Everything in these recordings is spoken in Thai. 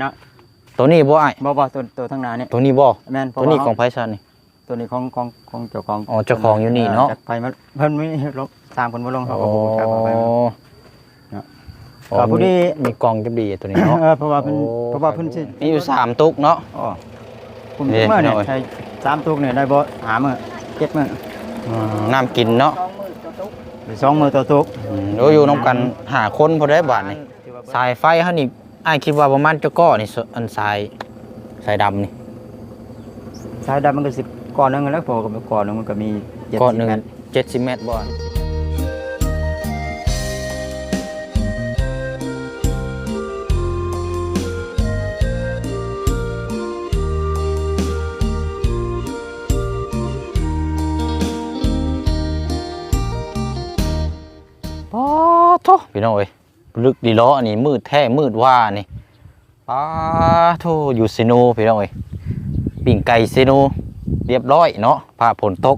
เนาะตัวนี้บ่อ้ายบ่บ่ตัวตัวทั้งหน้าเนี่ยตัวนี้บ่แม่นเพตัราะวนี้ว่าของไผซันนี่ ตัวนี้ของของของเจ้าของอ๋อเจ้าของอยู่นี่เนาะจากไปมันเพิ่นไม่ลบตามคนบ่ลงเขาโอ้ก็บ่จักเอาไปเนาะอ๋อก็ผู้มีที่มีกล่องจับดีตัวนี้เนาะเออเพราะว่าเพิ่นโอ้เพราะว่าเพิ่นสิมีอยู่สามตุกเนาะ อ๋อผมนี่เมื่อเนี่ยพี่น้อย ใช้สามตุกเนี่ยได้บ่หามื้อเจ็ดมื้ออืมน้ำกินเนาะหรือสองมื้อต่อตุก อืมโอ้อยู่นํกันหาคนพอได้บาทนี่สายไฟเฮานี่ อ้ายคิดว่าประมาณเจ้าก้อนี่สอันสายสายดำนี่ สายดำมันก็สิบก่อนหนึงแล้วพอกับก่อนหนึงมันก็มีเจ็ดก้อนสิหบนึงเมตร70เมตรบ่อนป้าโทพี่น้องเอ้ย ลึกดีล้อนนี้มืดแท้มืดว่านี่ป้าโทอยู่ซิโนพี่น้องเอ้ยปิ่งไก่ซิโนเรียบร้อยเนาะผ้าฝนตก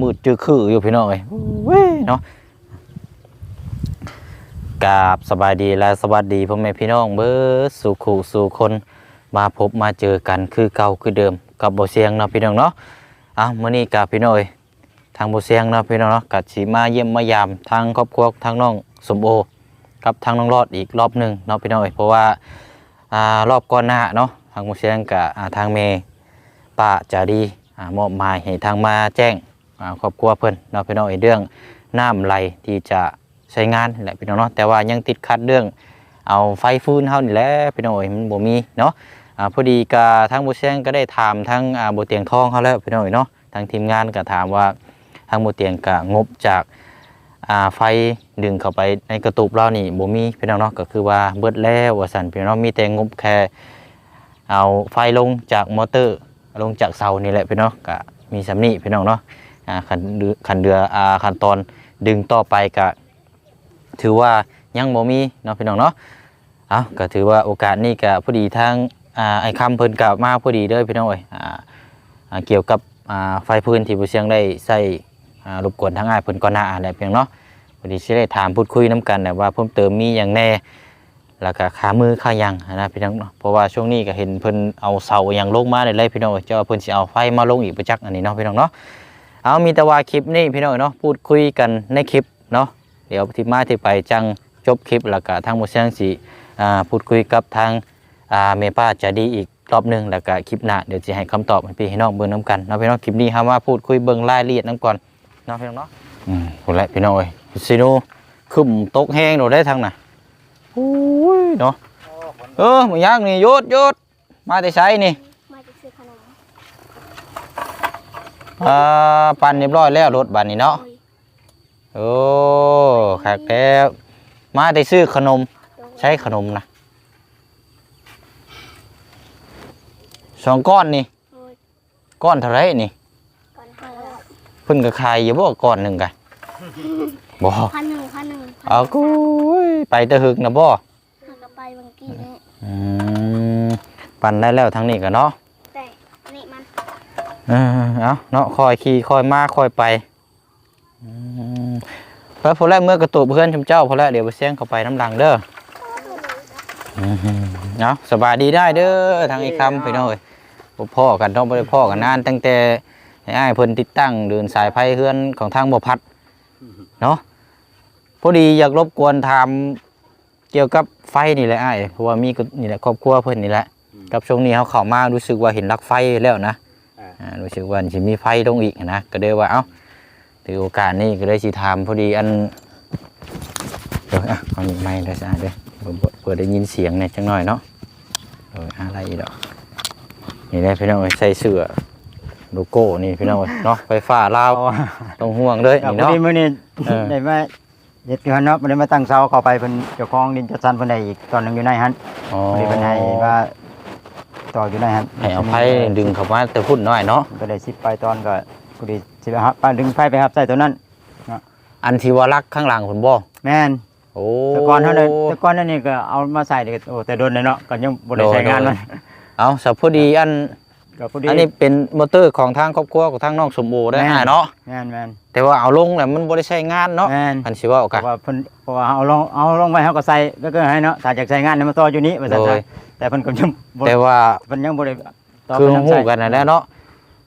มืดจือคืออยู่พี่น้องเอ้ยเว้ยเนาะกราบสบายดีและสวัสดีพ่อแม่พี่น้องเบิดสู่ขู่สู่คนมาพบมาเจอกันคือเก่าคือเดิมกับบเสียงเนาะพี่น้องเนาะอ้าวมื้อนี้กับพี่น้องเอ้ยทางบเสียงเนาะพี่น้องเนาะกัดสิมาเยี่ยมมายามทางครอบครัวทางน้องสมโอ กับทางน้องรอดอีกรอบหนึ่งเนาะพี่น้องเอ้ยเพราะว่าอ่ารอบก่อนหน้าเนาะทางบ่เสียงกับอ่าทางเมป้าจารีอ่ามอบหมายให้ทางมาแจ้งอ่าครอบครัวเพิ่นเนาะพี่น้องไอ้เรื่องน้ำไหลที่จะใช้งานนี่แหละพี่น้องเนาะแต่ว่ายังติดขัดเรื่องเอาไฟฟื้นเฮานี่แหละพี่น้องเอ้ยมันบ่มีเนาะอ่าพอดีกาทางบ่แซงก็ได้ถามทางอ่าบ่เตียงทองเขาแล้วพี่น้องเอ้ยเนาะทางทีมงานก็ถามว่าทางบ่เตียงก็งบจาก อ่าไฟดึงเข้าไปในกระตุกเรานี่บ่มีพี่น้องเนาะก็คือว่าเบิดแล้วว่าซั่นพี่น้องมีแต่งบแค่เอาไฟลงจากมอเตอร์ลงจากเสานี่แหละพี่น้องก็มีสำนีพี่น้องเนาะอ่าขันเรือขันเรืออ่าขั้นตอนดึงต่อไปก็ถือว่ายังบ่มีเนาะพี่น้องเนาะเอาก็ถือว่าโอกาสนี้ก็พอดีทางอ่าไอ้คำเพิ่นกลับมาพอดีเด้อพี่น้องเอ้ยอ่าอ่าเกี่ยวกับอ่าไฟพื้นที่ผู้เชียงได้ใส่ รบกวนทางอ้ายเพิ่นก่อนหน้าอะไรเพียงเนาะพอดีสิได้ถามพูดคุยน้กันแต่ว่าเพิ่มเติมมีอย่างแน่แล้วก็ขามือขายังนะพี่น้องเนาะเพราะว่าช่วงนี้ก็เห็นเพิ่นเอาเสาอย่างลงมาได้เลยพี่น้องเจ้าเพิ่นสิเอาไฟมาลงอีกประจักอันนี้เนาะพี่น้องเนาะเอามีแต่ว่าคลิปนี้พี่น้องเนาะพูดคุยกันในคลิปเนาะเดี๋ยวที่มาที่ไปจังจบคลิปแล้วก็ทางหมเสียงสีพูดคุยกับทางเมป้าจะดีอีกรอบหนึงแล้วก็คลิปหน้าเดี๋ยวจะให้คำตอบให้พี่ให้น้องเบิ่งน้ำกันเนาะพี่น้องคลิปนี้ครับว่าพูดคุยเบิ่งรายละเอียดน้ำก่อน นาะพี่น้องเนาะอืมพูดแล้วพี่น้องเอ้ยซิโนขึ้นตกแห้งโดดได้ทางน่ะโอ้ยเนาะเออมันยากนี่โยดโยดมาแต่ใช้นี่มาจะซื้อขนมอ่าปั่นเรียบร้อยแล้วรถบัดนี้เนาะโอ้ยโอ้คักแล้วมาได้ซื้อขนมโดยใช้ขนมนะสองก้อนนี่โอ้ยก้อนเท่าไรนี่ก่อนห้าร้อยเพิ่นก็ขายอยู่บ่ก้อนหนึ่งกันบ่พันหนึ่งพันหนึ่งพันเอากูยไปแตะหึกนะบ่หากระไปบางกี้นี่อืมปั่นได้แล้วทั้งนี้กันเนาะแต่นี่มันเออเอาเนาะคอยขี่คอยมาคอยไปอืมแล้วพอแรกเมื่อกระตุกเพื่อนชมเจ้าพอแล้วเดี๋ยวไปเสียงเข้าไปน้ำหลังเด้ออืมเอาสบายดีได้เด้อทางอีกคำพี่น้องเอ้ยบ่พ่อกันต้องบ่ได้พ่อกันนานตั้งแต่ ให้อ้ายเพิ่นติดตั้งเดินสายไฟเฮือนของทางบ่พัดเนาะพอดีอยากรบกวนถามเกี่ยวกับไฟนี่แหละอ้ายเพราะว่ามีก็นี่แหละครอบครัวเพิ่นนี่แหละกับช่วงนี้เขาเข้ามารู้สึกว่าเห็นลักไฟแล้วนะอ่ารู้สึกว่าสิมีไฟลงอีกนะก็เลยว่าเอ้าถือโอกาสนี้ก็เลยสิถามพอดีอันเดี๋ยวอะเอานี่ไม้ได้ซะเด้อเปิดเปิดได้ยินเสียงเนี่ยจังหน่อยเนาะเอออะไรอีกดอกนี่แหละพี่น้องเอ้ยใส่เสื้อ โลโก้นี่พี่น้องเอ้ยเนาะไฟฟ้าลาวต้องห่วงเลยครับนี่พอเนาะดีมื้อนี้เออ ได้มาเฮ็ดอยู่หั่นเนาะบ่ได้มาตั้งเสาเข้าไปเพิ่นเจ้าของดินจัดสรรเพิ่นได้อีกตอนหนึงอยู่ในหั่นอ๋อพอดีเพิ่นให้ว่าต่ออยู่ในหั่นให้เอาไฟดึงเข้ามาแต่พุ่นหน่อยเนาะ ก็ได้สิบปลายตอนก็พอดีสิไปหับไปดึงไฟไปหับใส่ตัวนั้น อันที่ว่ารักข้างหลังคุณบ่แม่น โอ้แต่ก่อนเท่านั้นแต่ก่อนนั่นนี่ก็เอามาใส่นี่ก็โอ้แต่โดนเลยเนาะก็ยังบ่ได้ใช้งานมันเอาสับพอดีอัน ก็พอดีอันนี้เป็นมอเตอร์ของทางครอบครัวของทางน้องสมบูรณ์ได้แม่นอ่าเนาะแม่นแม่นแต่ว่าเอาลงแล้วมันบ่ได้ใช้งานเนาะแม่นอันสิว่าโอเพกาสราะว่าเพิ่นเพราะว่าเอาลงเอาลงไว้เฮาก็ใส่ก็คือให้เนาะถ้าอยากใช้งานเนี่ยมาต่ออยู่นี้ว่าซั่นโดซะยแต่เพิ่นก็ยังบ่แต่ว่าเพิ่นยังบ่ได้ตอบคือไปทางฮู้ใส่ กันนั่นแหละเนาะ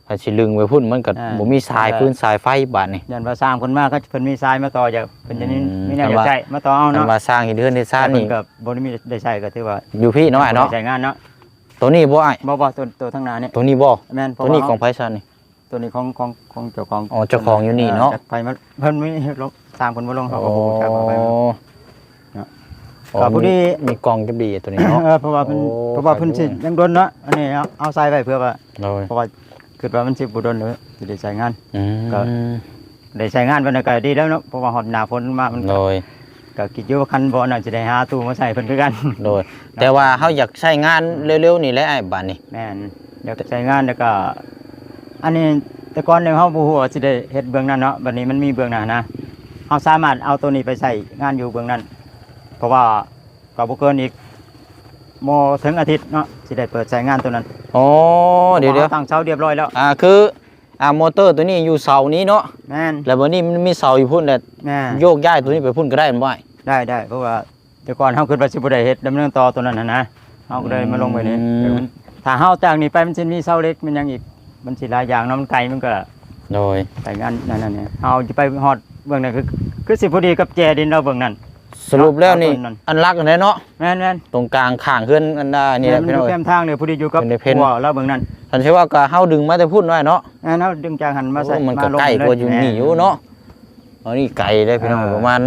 ถ้าสิลึงไปพุ่นมันก็อ่าบ่มีสายอ่าพื้นสายไฟบาดนี่ ยันว่าสร้างเพิ่นมาก็เพิ่นมีทรายมาต่อจากเพิ่นจะนี่อืมมีแนวแต่อยากว่า ใช้มาต่อเอามันเนาะมาสร้างเฮ็ดเรือนเฮ็ดซ่านแต่เพิ่นี่นก็บ่ได้มีได้ใช้ก็ถือว่าอยู่พี่เนาะอ้ายเนาะ ใช้งานเนาะ ตัวนี้บ่อ้ายบ่บ่ตัวตัวทางหน้านี่ตัวนี้บ่แม่นเพตัราะวนี้ว่าของไผซ่านนี่ ตัวนี้ของของของเจ้าของอ๋อเจ้าของอยู่นี่เนาะจากไปมาเพิ่นมีลงสร้างเพิ่นบ่ลงเขาก็โอ้บ่รู้จักว่าไปมาเนาะอ๋อก็พอดี มีมีกล่องจับดีตัวนี้เนาะ เออเพราะว่าเพิ่นโอ้เพราะว่าเพิ่นสิยังโดนเนาะอันนี้เอาเอาทรายไว้เพื่อว่าโดยเพราะว่าคิดว่ามันสิบ่โดนเลยสิได้ใช้งาน อืมก็ ได้ใช้งานเพิ่นก็ดีแล้วเนาะเพราะว่าฮอดหน้าฝนมามันโดย ก็คิดอยู่ว่าคันบ่น่าสิได้หาตู้มาใส่เพิ่นคือกัน โดย แต่ว่าเฮาอยากใช้งานเร็วๆนี่แหละไอ้บาดนี่แม่นเดี๋ยวใช้งานแล้วก็ อันนี้แต่ก่อนเนี่ยเฮาบ่ฮู้ว่าสิได้เฮ็ดเบื้องนั้นเนาะบัดนี้มันมีเบื้องหน้านะเฮาสามารถเอาตัวนี้ไปใช้งานอยู่เบื้องนั้น เพราะว่าก็บ่เกินอีกบ่ถึงอาทิตย์เนาะสิได้เปิดใช้งานตัวนั้น โอ้ เดี๋ยวพราะาตั้งเสาเรียบร้อยแล้วๆอ่า คือ อ่ามอเตอร์ตัวนี้อยู่เสานี้เนาะแม่นแล้ววันนี้มันมีเสาอยู่พุ่นแต่แม่นโยกย้ายตัวนี้ไปพุ่นก็ได้มันบ่อ้ายได้ได้เพราะว่าแต่ก่อนเฮาคิดว่าสิบ่ได้เฮ็ดดำเนินต่อตัวนั้นน่ะนะเฮาก็เลยมาลงไว้นี่อืมเดี๋ยวมันถ้าเฮาจากนี้ไปมันสิมีเสาเล็กมันยังอีกมันสิหลายอย่างเนาะมันไกลมันก็โดยไปงานนั่นนั่นเนี่ยเฮาจะไปฮอดเบื้องนั้นคือคือสิพอดีกับแจดินเราเบื้องนั้น สรุปแล้วนี่เอาต้นนั้นอันรักอันไหนเนาะแม่นแม่นตรงกลางข้างเฮือนอันน่ะนี่แหละมัพี่อน้องยู่เอ้ยแคมทางเนี่ยพอดีอยู่กับเป็นในเพนหัวเราเบื้องนั้นฉันเชื่อว่าก็เฮาดึงมาแต่พุ่นไว้เนาะแม่นเฮาดึงจากหันมาใส่โอ้มันก็ลงใกล้เลกว่าอยู่นี่อยู่เนาะอันนี้ไกลเลยพี่น้องเออประมาณ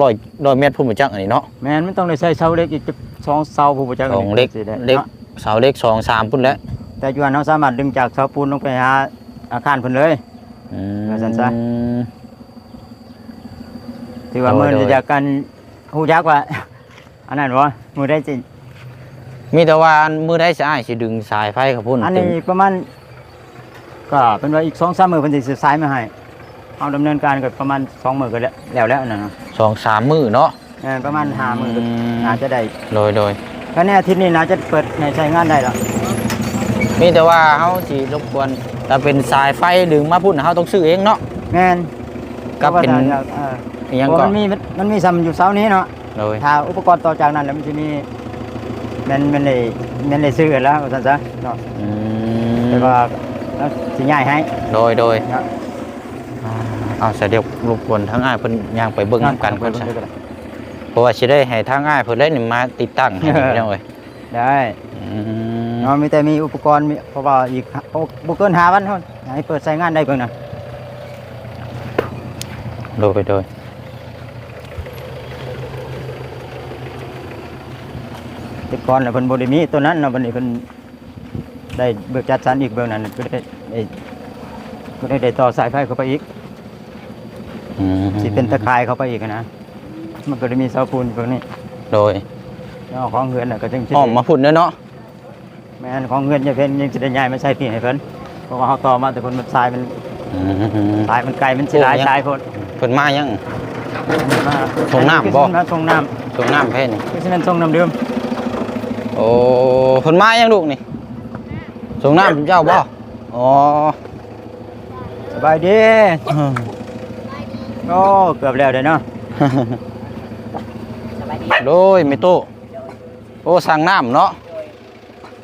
ร้อยร้อยเมตรพุ่นบ่จักอันนี้เนาะแม่นมันต้องได้ใช้เสาเล็กอีกสองเสาผู้บ่จักสองเล็กสิได้เล็กนาะเสาเล็กสองสามพุ่นแล้วแต่อยู่อันเฮาสามารถดึงจากเสาปูนลงไปหาอาคารเพิ่นเลยอืม ว่าซั่นซะที่ว่าโดยมื้อโดนี้ยจากกันฮู้จักว่า อันนั้นบ่มื้อได้สิมีแต่ว่าอันมือได้สิอ้ายสิดึงสายไฟกับพุ่นอันนี้ประมาณก็เป็นว่าอีก2-3มื้อเพิ่นสิซื้อสายมาให้เอาดำเนินการก็ประมาณ2มื้อก็แล้วแล้วแล้วนั่นน่ะสองสามมือเนาะเออประมาณ5มื้ออืมน่าจะได้โดยโดยก็ในอาทิตย์นี้น่าจะเปิดในใช้งานได้แล้วมีแต่ว่าเฮาสิรบกวนถ้าเป็นสายไฟดึงมาพุ่นน่ะเฮาต้องซื้อเองเนาะแม่นก็เป็น พราะว่าถ้าเอออิหยังเพราะก็มันมีมันมีซ้ำอยู่เสานี้เนาะโดยถ้าอุปกรณ์ต่อจากนั้นแล้วมันจะมีแมันแมันได้แมันได้ซื้อกันแล้วว่าซั่นซะเนาะอืแต่มว่าเราสิง่ายให้โดยโดยเนาะเอาเสียเดี๋ยวรบกวนทั้งอ้ายเพิ่นย่างไปเบิ่งนำกันก่อนเบิ่ซะงๆก็ได้เพราะว่าสิได้ให้ทางอ้ายเพิ่นได้นี่มาติดตั้งให้นี่พี่น้องเอ้ยได้อืมเนาะมีแต่มีอุปกรณ์มีเพราะว่าอีกโอ้บ่เกิน5วันเท่านั้นให้เปิดใช้งานได้เพิ่นน่ะโดยโดย แต่ก่อนน่ะเพิ่นบ่ได้มีตัวนั้นเนาะบัดนี้เพิ่นได้เบิกจัดสรรอีกเบิ่งนั้นก็ได้ได้ก็ได้ได้ต่อสายไฟเข้าไปอีกอืมสิเป็นตะข่ายเข้าไปอีกอะนะ มันก็จะมีเสาปูนพวกนี้โดยแล้วของเฮือนน่ะก็จังสิอ้อมมาพุ่นเด้อเนาะแม่นของเฮือนจะเป็นยังสิได้ย้ายมาใช้พี่ให้เพิ่นเพราะว่าเฮาต่อมาแต่เพิ่นมันทรายมันอืมทรายมันไกลมันสิหลายโอ้ยังทรายโพดเพิ่นมายังมาส่งน้ำบ่คือสิมาส่งน้ส่งน้ำเพิ่นำคือสิแม่นส่งน้ำดื่มโอ้เพิ่นมายังลูกนี่ส่งน้ำเจ้าบ่อ๋อสบายดีโอ้เกือบแล้วเด้อเนาะโดยไม่ตู้โอ้สั่งน้ำเนาะ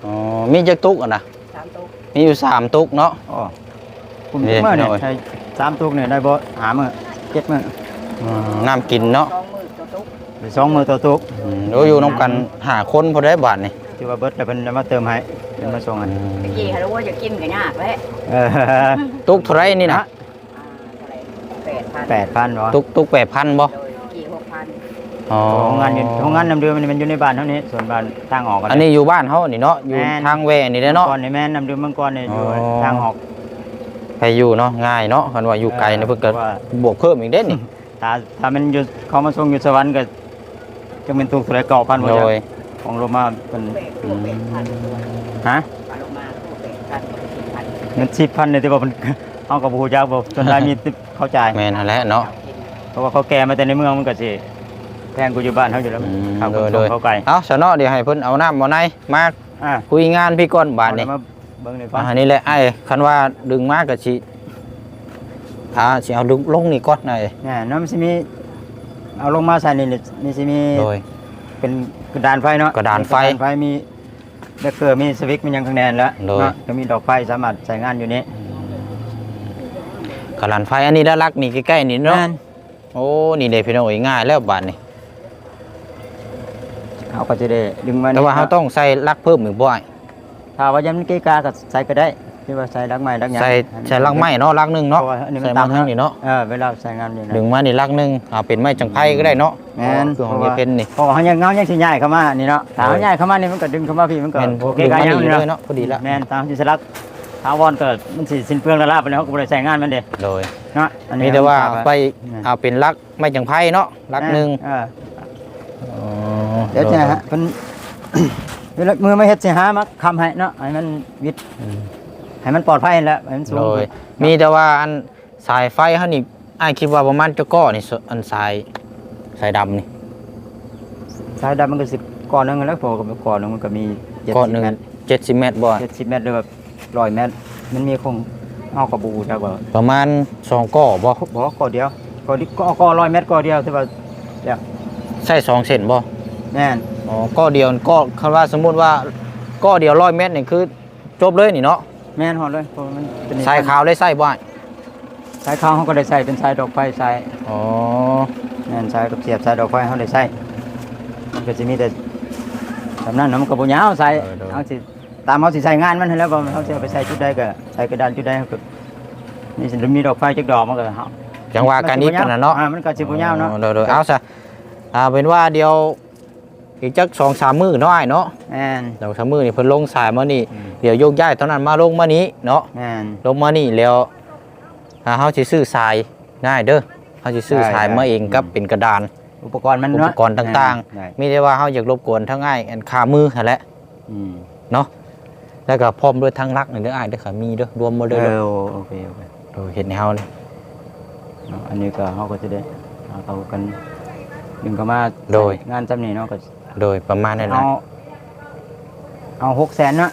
อ๋อมีจักตุกอะนะมีอยู่สามตุกเนาะโอ้ผมนี่เมื่อเนี่ยหน่อยใช้สามตุกเนี่ยได้บ่หามื้อเจ็ดมื้ออืมน้ำกินเนาะหรือ สองมื้อต่อตุกอืมโอ้อยู่น้ำกันหาคนพอได้บาทนี่ที่ว่าเบิดแล้วเพิ่นเอามาเติมให้เพิ่นมาส่งให้ตะกี้เขารู้ว่าจะกินกันยากแล้วเออตุกเท่าไรนี่นะอ่าเท่าไหร่แปดพัน8,000บ่ตุกตุกแปดพันบ่โดยกี่หกพันอ๋อโรงงานอยู่โรงงานน้ำดื่มมันมันอยู่ในบ้านเท่านี้ส่วนบ้านทางออกกัอันนี้อยู่บ้านเขานี่เนาะอยู่แม่น ทางแวนี่เด้อเนาะ ก่อนในแม่น้ำดื่มเมื่อก่อนเนี่ยอยู่อ๋อ ทางออก ไปอยู่เนาะง่ายเนาะคันว่าอยู่ไกลนะเพิ่นก็ว่า บวกเพิ่มอีกเด้นี่ถ้าถ้ามันอยู่เขามาส่งอยู่สวรรค์ก็ จะเป็นตุกเท่าไหรเก่าพันหมดโดเลยยของโรมาเป็นแปดคู่แปดพันฮะปลาโลมาคู่แปดพันสิบพันเงินสิบพันเนี่ยที่ว่ามันเอากับผู้จักบอกจนได้มีติดเข้าใจายแม่นหั่นแหละเนาะเพราะว่าเขาแก่มาแต่ในเมืองมันก็สิแพงกูอยู่บ้านเขาอยู่แล้วอืมเขาโดก็ยส่โดงยเขาไกลเอาซะเนาะเดี๋ยวให้เพิ่นเอาน้ำเอาในมาอะคุยงานพี่ก่อนบาทนี่เอมาเบิ่งเลยก่ออันนนี้แหละไอ้คันว่าดึงมากกับสิอ่าสิเอาดึงลงนี่ก่อนหน่อยเนี่ยน้ำมันสิมี เอาลงมาใส่นี่นี่นี่สิมีโดย เป็นกกระดานไฟเนาะกระดานไฟกระดานไฟมีเบเกอร์มีสวิตช์มีหยังข้างแนนแล้วโดย เนาะก็มีดอกไฟสามารถใช้งานอยู่นี้กระลานไฟอันนี้ด้านลักนี่ใกล้ๆนี่เนาะแม่นโอ้นี่เด้พี่น้องเอ้ยง่ายแล้วบาดนี่เขาก็จะได้ดึงมาแต่ว่าเขาต้องใส่ลักเพิ่มอีกบ่อยถ้าว่ายังมันเกะกาก็ใส่ก็ได้ ที่ว่าใส่ลักไม้ลักหยังใส่ใส่ลักไม้เนาะลักหนึงเนาะพรว่อันนี้มันใส่มาต่ำทางนี้เนาะเออเวลาใส่งานนี่นะดึงมานี่ลักหนึงเอาเป็นไม้จังไผก็ได้เนาะแม่นคือของเยเพนนี่เพราะว่าเขายังเงายังสิย้ายเข้ามานี่เนาะถ้าเขาโดยย้ายเข้ามานี่มันก็ดึงเข้ามาพี่มันก็แม่นโอเคดึงกันมายังนี่นี่เลยเนาะเนาะพอดีละแม่นตามที่สลักถาวรเกิดมันสิสิ้นเปลืองแล้วลาไปแล้วเขาก็บ่ได้ใช้งานมันเด้โดยเนาะอันนี้มีแต่ว่าเอไปแม่นเอาเป็นลักไม้จังไผเนาะลักหนึงเออ อ๋อเดี๋ยวจะฮะมันเวลามือไม่เฮ็ดสิหามาคำให้เนาะให้มันวิดอืม ให้มันปลอดภัยนั่นแหละให้มันสูงโดยขึ้นมีแต่ว่าอันสายไฟเฮานี่อ้ายคิดว่าประมาณจะก้อนี่สอันสายสายดำนี่ สายดำมันก็สิบก่อนหนึงแล้วพอกับก่อนหนึงมันก็มี70ก้อนหนึงเมตร70เมตรบ่70เมตรหรือแบบ100เมตร มันมีคงเอากระบูจักว่าประมาณสองก้อบ่บ่ก่อเดียวก่อดิก็ก่อ100เมตรก่อเดียวแต่ว่าใช่สองเส้นบ่แม่นอ๋อก้อเดียวก็คำว่าสมมุติว่าก้อเดียวร้อยเมตรนี่คือจบเลยนี่เนาะ แม่นฮอดเลยเพราะมันเป็นสายขาวได้ใส่บ่อ้ายสายขาวเขาก็ได้ใส่เป็นสายดอกไฟสายอ๋อแม่นสายกับเสียบสายดอกไฟเขาได้ใส่มันก็สิมีแต่สำนั้นเนาะมันก็บ่ยาวใส่เอาสิตามเขาสิใส่งานมันให้แล้วว่าเขาสิเอาไปใส่จุดใดก็ใส่กระดานจุดใดเขาก็นี่สิมีดอกไฟจักดอกมันก็เฮาจังว่าการนี้กันนะเนาะอ่มันก็สิบ่ยาวเนาะโดยโดยเอาซะอ่าเป็นว่าเดียว อีกจักสองสามมื้อเนาะอ้ายเนาะแม่นสองสามมื้อนี่เพิ่นลงสายมานี่อืมเดี๋ยวโยกย้ายตอนนั้นมาลงมานี้เนาะแม่น ลงมานี่แล้วอ่าเฮาสิซื้อทรายง่ายเด้อเฮาสิซื้อได้ทรายได้มาเองกับอืมเป็นกระดาน อุปกรณ์มันอุเนาะปกรณ์ต่างได้ๆมีแต่ว่าเฮาอยากรบกวนทั้งง่ายอันขามือหั่นแหละอืมเนาะแล้วก็พร้อมด้วยทั้งรักนี่เด้ออ้ายเด้อค่ะมีเด้อรวมหมดเอเลยเด้ออโอเคโอเคโดยเห็นในเฮาเลยเนาะอันนี้ก็เฮาก็จะได้เอาเข้ากันดึงเข้ามาโดย งานจำนี้เนาะก็ โดยประมาณนั้นเอานะเอาหกแสนเนาะ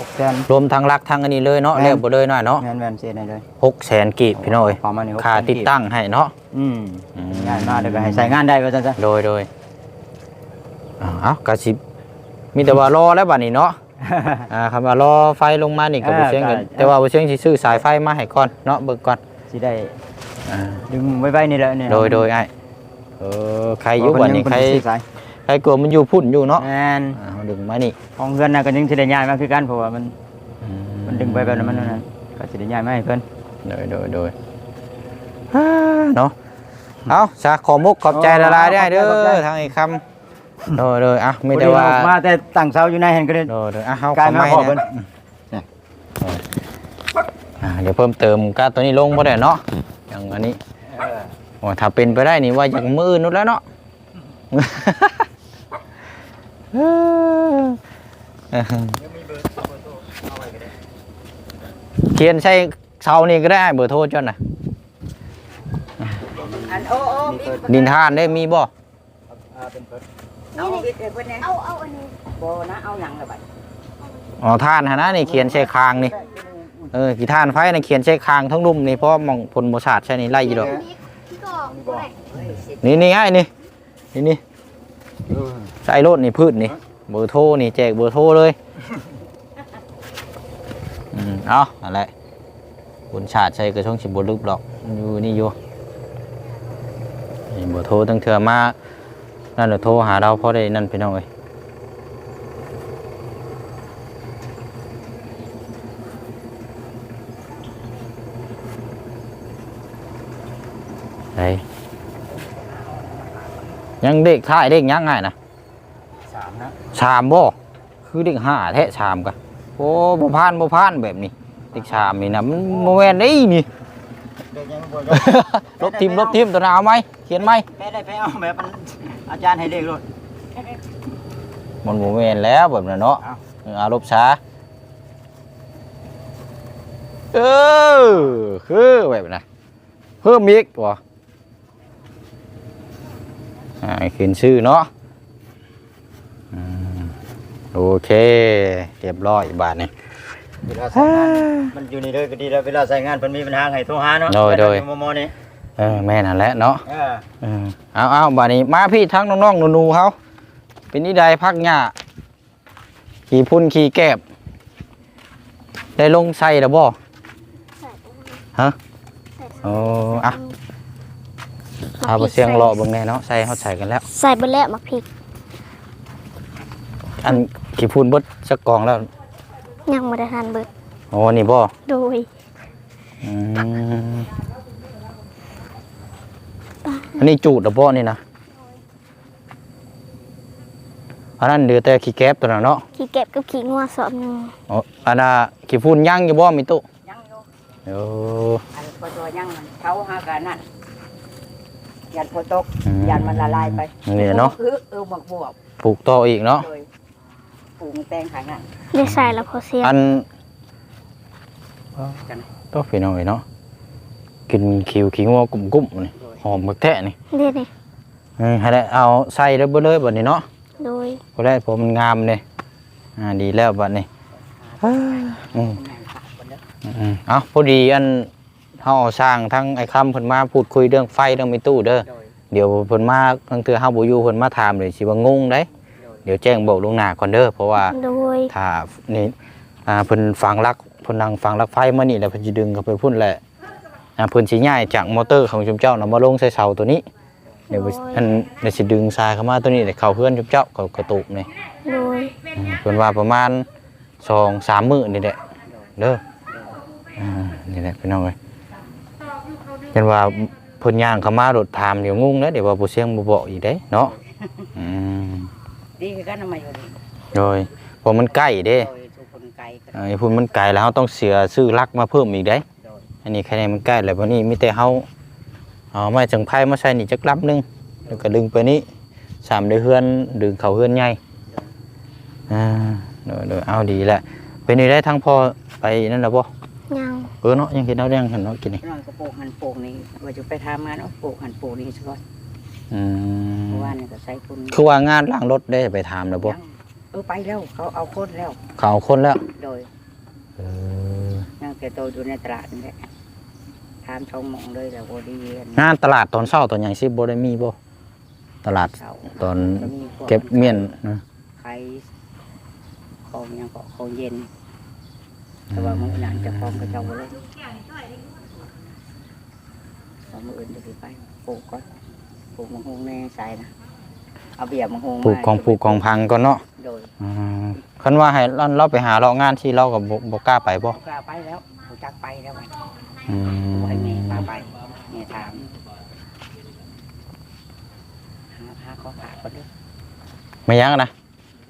หกแสนรวมทั้งรักทั้งอันนี้เลยเนาะแม่นเรียบบ่เลยหน่อยเนาะแม่นแม่นเสียได้เลยหกแสนกีบพี่น้อยประมาณนี้600,000ค่าติดตั้งให้เนาะอืมอืมง่ายมากเลยก็ให้ใส่งานได้ว่าซั่นซะโดยโดยอ้าวเอ้ากระสิบมีแต่ว่ารอแล้วบัดนี้เนาะ อ่าคำว่ารอไฟลงมานี่ก็บ่เชียงกันแต่ว่าบ่เชียงสิซื้อสายไฟมาให้ก่อนเนาะเบิ่งก่อนสิได้อ่าดึงไว้ๆนี่แหละนี่โดยโดยไอ้ายเออใครอยู่บัดนี้ใคร เพิ่นสิสาย ใครกลัวมันอยู่พุ่นอยู่เนาะแม่นอ่าเอาดึงมานี่ของเพื่อนน่ะก็ยังสิได้ย้ายมาคือกันเพราะว่ามันมันดึงไปแบบนั้นมันนั่นก็สิได้ย้ายมาให้เพิ่นโดยโดยโดยอ่าเนาะเอาสาขอมุกขอบใจละลายได้เด้อทางอีกคำโดยโดยอะไม่ได้ว่าพอออกมาแต่ตั้งเสาอยู่ในเห็นก็ได้ โดยโดยอะเฮากลายเข้ามาไม่พอเพิ่น นะอ่าเดี๋ยวเพิ่มเติมก้าตัวนี้ลงบ่ได้เนาะอย่างอันนี้ โอ้ถ้าเป็นไปได้นี่ว่าอย่างมือนู้นแล้วเนาะ เขียนใช่เสานี่ก็ได้เบอร์โทรจนน่ะอันโอ้โอ้บิดดินทานได้มีบ่เอาบิดเด็กคนนี้เอาเอาอันนี้โบนะเอาหนังละบัดอ๋อทานหนนะนี่เขียนใช่คางนี่เออกี่ทานไฟนะเขียนใช่คางทั้งลุ่มนี่เพราะมองผลโมชาดใช่นี่ไล่อยู่ดอกพี่ก็บ่ได้เฮ้ยสินี่นี่ไงนี่นี่นี่ ใส่รถนี่พืชนี่ เบอร์โทรนี่แจกเบอร์โทรเลยอืมเอาอะไรผลชาดใช่กระช่องสิบลึกหรอกอยู่นี่อยู่นี่เบอร์โทรตั้งเถื่อมานั่นเดี๋ยวโทรหาเราเพราะได้นั่นพี่น้องเอ้ยไอ้ยังเด็กท่ายเด็กยังไงนะสาม นะชามบ่คือเด็กห้าแท้ชามกะโอ้บ่พานบ่พานแบบนี้เด็กชามนี่นะมันโมแมนไอ้นี่ลบทีมลบทีมตัวหนาเอาไหมเขียนไหมไปได้ไปเอาแบบมันอาจารย์ให้เลขรถมันโมแมนแล้วแบบนั้นเนาะเอาเออเอาลบช้าเออคือแบบนั้นเพิ่มอีกวะอ่าเขียนชื่อเนาะอืม โอเค เรียบร้อยบาทนี่ เวลาใส่งานมันอยู่นี่เลยก็ดีแล้วเวลาใส่งานเพิ่นมีปัญหาให้โทรหาเนาะโดยโดยมมนี่เออแม่นั่นแหละเนาะเออเออเอาเอาบาดนี้มาพี่ทั้งน้องๆหนูๆเขาเป็นนิไดพักหญ้าขี่พุ่นขี่แกบได้ลงใส่แล้วบ่ใส่ไปฮะใส่โอ้อะเอาไปเสียงรอเบิ่งแน่เนาะใส่เฮาใส่กันแล้ว ใส่ไปแล้วมักพริก อัน ขี่พุ่นเบิดสักกองแล้วยังไม่ได้ทานเบิดโอ้นี่บ่โดยอืมอันนี้จูดแล้วบ่นี่นะอันนั้นเดือแต่ขี้แก๊บตัวนั้นเนาะขี้เก็บกับขี้งัวสอบหนึ่งอ๋ออันน่ะขี้พุ่นย่างอยู่บ่มีตุยังอยู่โอ้อันพอตัวยังเขาหากันนั่นยันพอตกอืยันมันละลายไปนี่เนาะ เออเออบักบวบปลูกต่ออีกเนาะโดย ปลูกแตงขายนั่นได้ใส่แล้วพอเสียอันกันก็พี่น้องเอ้ยเนาะกินคิวขี้งัวกลุ่มๆนี่หอมบักแท้นี่เด็ดนี่อืมให้ได้เอาใส่ได้เบ่เลยบัดนี้เนาะโดยบ่ได้ผมมันงามเลยอ่าดีแล้วบัดนี้อืมแม่นค่ะคนเด้ออืมเอ้าพอดีอันเฮาสร้างทั้งไอ้คำเพิ่นมาพูดคุยเรื่องไฟเรื่องมีตู้เด้อโดยเดี๋ยวเพิ่นมาบางเทื่อเฮาบ่อยู่เพิ่นมาถามเลยสิว่างงเด้โดย เดี๋ยวแจ้งบอกล่วงหน้าก่อนเด้อเพราะว่าโดยถ้านี่อ่าเพิ่นฝังลักเพิ่นนั่งฝังลักไฟมานี่แล้วเพิ่นสิดึงเข้าไปพุ่นแหละอ่าเพิ่นสิย้ายจากมอเตอร์ของชุมเจ้าน่ะมาลงใส่เสาตัวนี้เดี๋ยวอันเดี๋ยวสิดึงทรายเข้ามาตัวนี้เดี๋ยวเข้าเพื่อนชุมเจ้าเขากระตุกนี่โดยอืมเพิ่นว่าประมาณ2 3มื้อนี่แหละเด้ออ่านี่แหละพี่น้องเอ้ยเห็นว่าเพิ่นย่างเข้ามารถถามเดี๋ยวงงแล้วเดี๋ยวว่าบ่เสียงบ่บอกอีกเด้เนาะอืม ดีคือกันทำไมอยู่นี่โดยเพราะมันใกล้เด้โดยทุกคนไกลกันไอ้พุ่นมันไกลแล้วเราต้องเสียซื้อลักมาเพิ่มอีกได้ โดยอันนี้แค่นี้มันใกล้แล้ววันนี้มีแต่เฮาเอาไม้จังไพ่มาใส่นี่จักลับหนึงแล้วก็ดึงไปนี้สามเดือนเฮือนดึงเขาเฮือนใหญ่อ่าเดี๋ยวเดี๋ยวเอาดีแล้วเป็นนี่ได้ทั้งพอไปนั่นแล้วบ่ยังเออเนาะยังกินเอาเรื่องเห็นเนาะกินนี่น้องก็ปลูกหันปลูกนี่ว่าจะไปทำงานเอาปลูกหันปลูกนี่สักวัน อืมเพราะว่านี่ก็ใส่คุณคือว่างานล้างรถได้ไปถามแล้วบ่ยังเออไปแล้วเขาเอาคนแล้ว เขาเอาคนแล้วโดยเออยังแต่โตอยู่ในตลาดนี่แหละทามช่องหมองเลยแต่ว่าดีอันงานตลาดตอนเช้าตอนหยังสิบ่ได้มีบ่ตลาด เสาตอนก็มีพวเก็บเมียนนะไข่ของยังก็ของเย็น แต่ว่ามื้อนั้นจะฟ้องกับเจ้าบ่เลยสองมื้ออื่นเดี๋ยวสิไปปลูกก่อน ปลูกมะฮุงแน่ใส่นะเอาเบียร์มะฮุงปลูกของปลูกของพังก่อนเนาะโดยอืมคันว่าให้เราเราไปหาเรางานที่เรากับบ่กล้าไปบ่กล้าไปแล้วกูจักไปแล้ววันอืกูให้มแม่พาไปแม่ถามหาหาข้อขาดก่อนเด้อไม่ยังนะ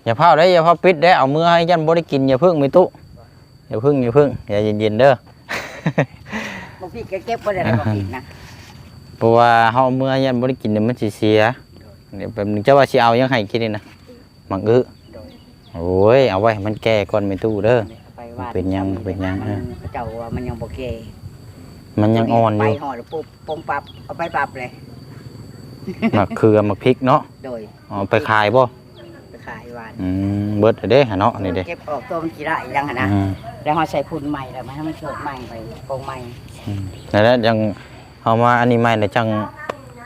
อย่าเผาได้อย่าเผาปิดได้เอามือให้ยันบ่ได้กินอย่าพึ่งมีตุอย่าพึ่งอย่าพึ่งอย่าเย็นๆเด้อบ่พี่ก็เก็บบ่ได้แล้วบ่พี่นะ เพราะว่าเฮาเอามือให้ยันบ่ได้กินเดี๋ยวมันสิเสียเดี๋ยวแป๊บนึงเจ้าว่าสิเอายังให้กินนี่นะมังอึโดยโอ้ยเอาไว้ให้มันแก่ก่อนมีตู้เด้อ ไปว่าเป็นยังเป็นยังมันเขาเจ้าว่ามันยังบ่แก่มันยังอ่อนอไปยู่ห่อแล้วปุ๊บปงปรับเอาไปปรับเลย มะเขือมะพริกเนาะโดยเอาไปขายบ่ไปขายหวานอืมเบิดเด้หาเนาะนี่เด้เก็บออกตัวมันกี่ได้ยังหั่นนะอืมแล้วเฮาใส่พุ่นใหม่แล้วมาให้มันเกิดใหม่ไปปงใหม่อืมแล้วแล้วยัง เอามาอันนี้ใหม่แล้วจัง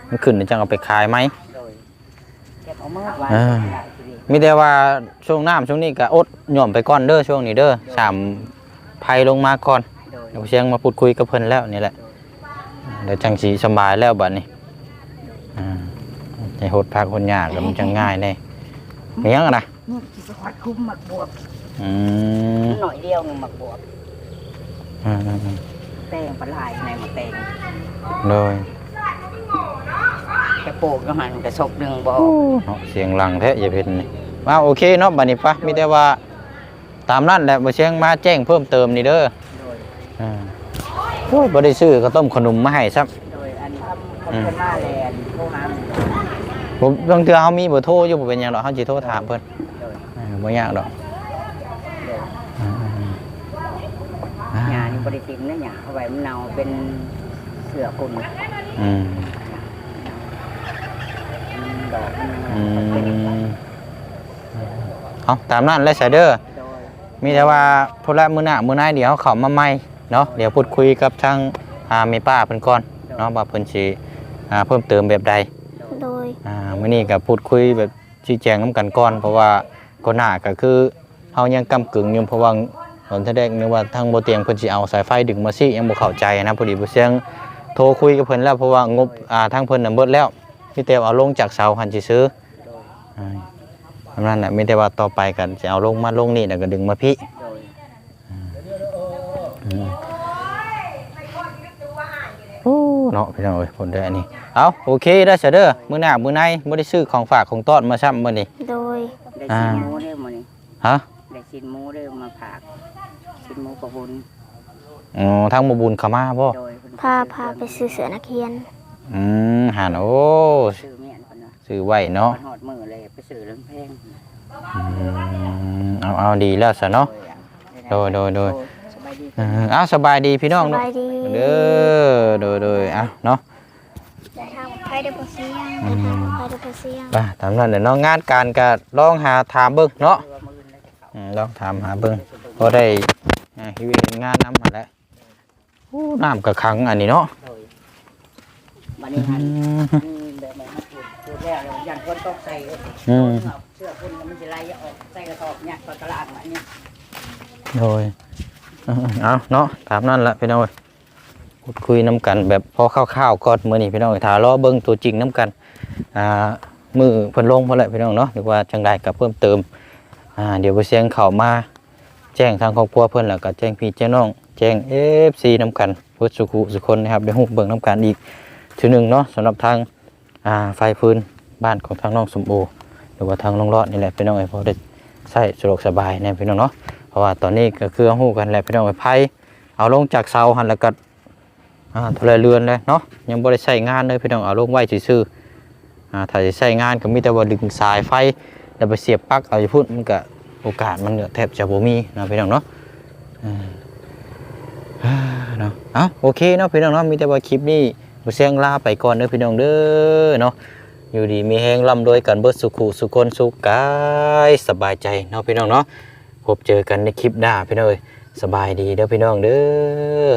มันขึ้นแล้วจังเอาไปขายไหมโดยเก็บเอาเมื่อวานอ่าได้ทีเดียวมีแต่ว่าช่วงน้ำช่วงนี้ก็อดหย่อมไปก่อนเด้อช่วงนี้เด้อสามภัยลงมาก่อนโดยเดี๋ยวเชียงมาพูดคุยกับเพิ่นแล้วนี่แหละเดี๋ยวจังสีสำบายแล้วบัดนี้อ่าใจหดพักคนยากแล้วมันจังง่ายแน่มีหยังอะนะนี่สิสวัสดคุ้มหมักบวบอืมหน่อยเดียวหนึงหมักบวบ อ่า แตงปลาไหลในมักแตงโดยแค่ปลูกก็หันกระชกหนึ่งบ่เนาะเสียงหลังแท้อย่าเพิ่นนี่ว่าโอเคเนาะบัดนี้ปะมีแต่ว่าตามนั้นแหละบ่เชียงมาแจ้งเพิ่มเติมนี่เด้อโอ่าโอ้ยบ่ได้ซื้อข้าวต้มขนมมาให้ซับโดยอันทำคนเป็นมาแลนโทรหาผมบางเทื่อเฮามีเบอร์โทรอยู่บ่เป็นหยังดอกเฮาสิโทรถามเพิ่นโดยอ่าบ่ยากดอก โดย อ่าอ่า หญ้านี่ บริติมนะหญ้าเอาไว้มันเน่าเป็นเสือคุณอืมดอกมันอืเป็นมเอาตามนั้นเลยไซเดอร์โดยมีแต่ว่าพุ่นละมื้อหน้ามื้อหน้าเดี๋ยวเขามาใหม่เนาะเดี๋ยวพูดคุยกับทางอ่าแม่ป้าเพิ่นก่อนเนาะว่าเพิ่นสิอ่าเพิ่มเติมแบบใดโดยอ่ามื้อนี้ก็พูดคุยแบบชี้แจงนํกันก่อนเพราะว่าก่อนหน้าก็คือเฮายังกำกึ่งอยู่เพราะว่า ตอนแรกนึกว่าทางบ่เตียงเพิ่นสิเอาสายไฟดึงมาซี่ยังบ่เข้าใจนะพอดีบ่เสียงโทรคุยกับเพิ่นแล้วเพราะว่างบอ่าทางเพิ่นน่ะเบิดแล้วมีแต่เอาลงจากเสาหันสิซื้ออ่าทำนั้นน่ะมีแต่ว่าต่อไปกันจะเอาลงมาลงนี่แล้วก็ดึงมาพี่โดยอืมโอ้เนาะพี่น้องเอ้ยผลได้อันนี้เอาโอเคได้อเสยเด้อมื้อหน้ามื้อในบ่ได้ซื้อของฝากของต้อนมาซ้ำมื้อนี้โดยได้อ่าชิ้นหมูได้มานี่ฮะได้ชิ้นหมูได้มาผาก ชิ้นหมูกระบุญอ๋อทางบ่บุญเข้ามาบ่โดยเพิ่นพาพาไปซื้อเสือนักเรียน อืมหานโอ้ซื้อเมียนเพิ่นว่าซื้อไว้เนาะมันหอดมือเลยไปซื้อเรื่องแพงอืมเอาเอาดีแล้วซะเนาะ โดยโดยโดย สบายดีเออเอาสบายดีพี่น้องสเนาะบายดีเด้อโดยโดยเอาเนาะจะทำไพ่เดโพเซียงจะทำไพ่เดโพเซียงไปตามนั้นเดี๋ยวเนาะงานการก็ลองหาถามเบิ่งเนาะ ว่ามือแล้วจะเข้าอืมลองถามหาเบิ่งพอได้ อ่าชีวิตงานนํมาแล้วโอ้น้ำก็ขังอันนี้เนาะโดยบัดนี้อืหันมอืมแบบไหนมาพูดพูดแล้วแล้วยันคนตกใส่อืมเสื้อคุณมันจะไล่ออกใส่กระสอบเนี่ยตลาดมาเนี่ยโดยเออเอาเนาะถามนั่นละพี่น้องเอ้ยพูดคุยน้ำกันแบบพอคร่าวๆก่อนมื้อนี้พี่น้องเอ้ยถ้ารอเบิ่งตัวจริงน้ำกันอ่ามือเพิ่นลงพอแล้วพี่น้องเนาะหรือว่าจังใดก็เพิ่มเติมอ่าเดี๋ยวบ่เสียงเข้ามา แจ้งทางครอบครัวเพิ่อนแล้วก็แจ้งพี่แจ้งน้อง แจ้ง FC น้ำกันเพื่อสุขุสุคนนะครับได้ฮู้เบิ่งน้ำกันอีกทีหนึ่งเนาะสำหรับทางอ่าไฟพื้นบ้านของทางน้องสมโอหรือว่าทางน้องรอดนี่แหละพี่น้องเอ้ยพอได้ใช้สะดวกสบายน่พี่น้องเนาะเพราะว่าตอนนี้ก็คือฮู้กันแหละพี่น้องไอ้ไผเอาลงจากเสาหันแล้วก็อ่าทะเลเรือนเลยเนาะยังบ่ได้ใช้งานเลยพี่น้องเอาลงไว้ซื่อๆอ่าถ้าจะใช้งานก็มีแต่ว่าดึงสายไฟแล้วไปเสียบปลั๊กเอาอยู่พุ่นมันก็ โอกาสมันแทบจะบ่มีนะพี่น้องเนาะอ่าเนาะเอาโอเคเนาะพี่น้องเนาะมีแต่ว่าคลิปนี้บ่เสียงลาไปก่อนเด้อพี่น้องเด้อเนาะอยู่ดีมีแฮงร่ำรวยกันเบิดสุขุสุคนสุกายสบายใจเนาะพี่น้องเนาะพบเจอกันในคลิปหน้าพี่น้องเอ้ยสบายดีเด้อพี่น้องเด้อ